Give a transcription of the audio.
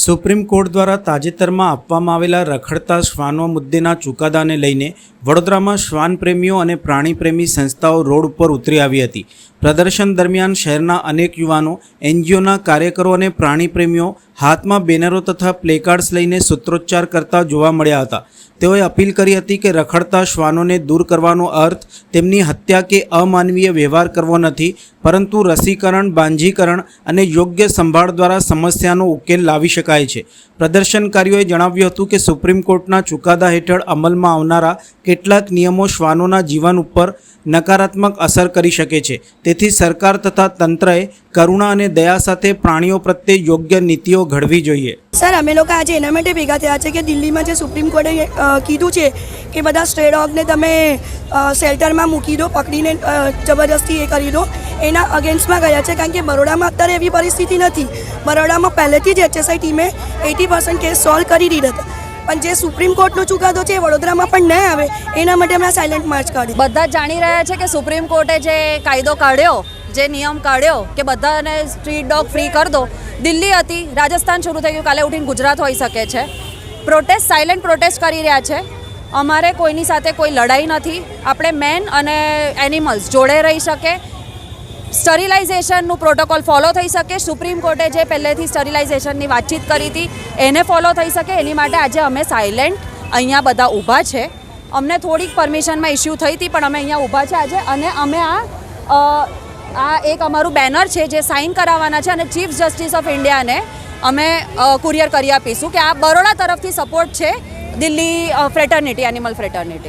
Supreme court દ્વારા તાજેતરમાં આપવામાં આવેલા રખડતા શ્વાનો મુદ્દેના ચુકાદાને લઈને વડોદરામાં શ્વાન પ્રેમીઓ અને પ્રાણીપ્રેમી સંસ્થાઓ રોડ ઉપર ઉતરી આવી હતી. પ્રદર્શન દરમિયાન શહેરના અનેક યુવાનો, એનજીઓના કાર્યકરો અને પ્રાણીપ્રેમીઓ હાથમાં બેનરો તથા પ્લેકાર્ડ્સ લઈને સૂત્રોચ્ચાર કરતા જોવા મળ્યા હતા. તેઓએ અપીલ કરી હતી કે રખડતા શ્વાનોને દૂર કરવાનો અર્થ તેમની હત્યા કે અમાનવીય વ્યવહાર કરવો નથી, પરંતુ રસીકરણ બાંજીકરણ અને યોગ્ય સંભાળ દ્વારા સમસ્યાનો ઉકેલ લાવી શકાય છે. પ્રદર્શનકારીઓએ જણાવ્યું હતું કે સુપ્રીમ કોર્ટના ચુકાદા હેઠળ અમલમાં આવનારા કેટલાક નિયમો શ્વાનોના જીવન ઉપર નકારાત્મક અસર કરી શકે છે. તેથી સરકાર તથા તંત્રએ કરુણા અને દયા સાથે પ્રાણીઓ પ્રત્યે યોગ્ય નીતિઓ ઘડવી જોઈએ. સર, અમે લોકો આજે એના માટે ભેગા થયા છે કે દિલ્હીમાં જે સુપ્રીમ કોર્ટે કીધું છે કે બધા સ્ટ્રે ડોગને તમે શેલ્ટરમાં મૂકી દો, પકડીને જબરજસ્તી એ કરી દો, એના અગેન્સ્ટમાં ગયા છે કારણ કે બરોડામાં અત્યારે એવી પરિસ્થિતિ નથી. બરોડામાં પહેલેથી જ એચએસઆઈ ટીમે એટી પર્સન્ટ કેસ સોલ્વ કરી દીધા હતા. પણ જે સુપ્રીમ કોર્ટનો ચુકાદો છે વડોદરામાં પણ ન આવે. એના માટે અમે સાયલન્ટ માર્ચ કાઢી બધા જાણી રહ્યા છે કે સુપ્રીમ કોર્ટે જે કાયદો કાઢ્યો, જે નિયમ કાઢ્યો કે બધાને સ્ટ્રીટ ડોગ ફ્રી કરી દો, દિલ્હી હતી, રાજસ્થાન શરૂ થઈ ગયું, કાલે ઉઠીને ગુજરાત હોઈ શકે છે. પ્રોટેસ્ટ સાયલેન્ટ પ્રોટેસ્ટ કરી રહ્યા છે. અમારે કોઈની સાથે કોઈ લડાઈ નથી. આપણે મેન અને એનિમલ્સ જોડે રહી શકે. સ્ટરિલાઇઝેશનનું પ્રોટોકોલ ફોલો થઈ શકે. સુપ્રીમ કોર્ટે જે પહેલેથી સ્ટરિલાઇઝેશનની વાતચીત કરી હતી, એને ફોલો થઈ શકે. એની માટે આજે અમે સાયલેન્ટ અહીંયા બધા ઊભા છે. અમને થોડીક પરમિશનમાં ઇસ્યુ થઈ હતી, પણ અમે અહીંયા ઊભા છે આજે. અને અમે આ આ એક અમારું બેનર છે જે સાઇન કરાવવાના છે અને ચીફ જસ્ટિસ ઓફ ઇન્ડિયાને અમે કુરિયર કરી આપીશું કે આ બરોડા તરફથી સપોર્ટ છે દિલ્હી ફ્રેટર્નિટી એનિમલ ફ્રેટર્નિટી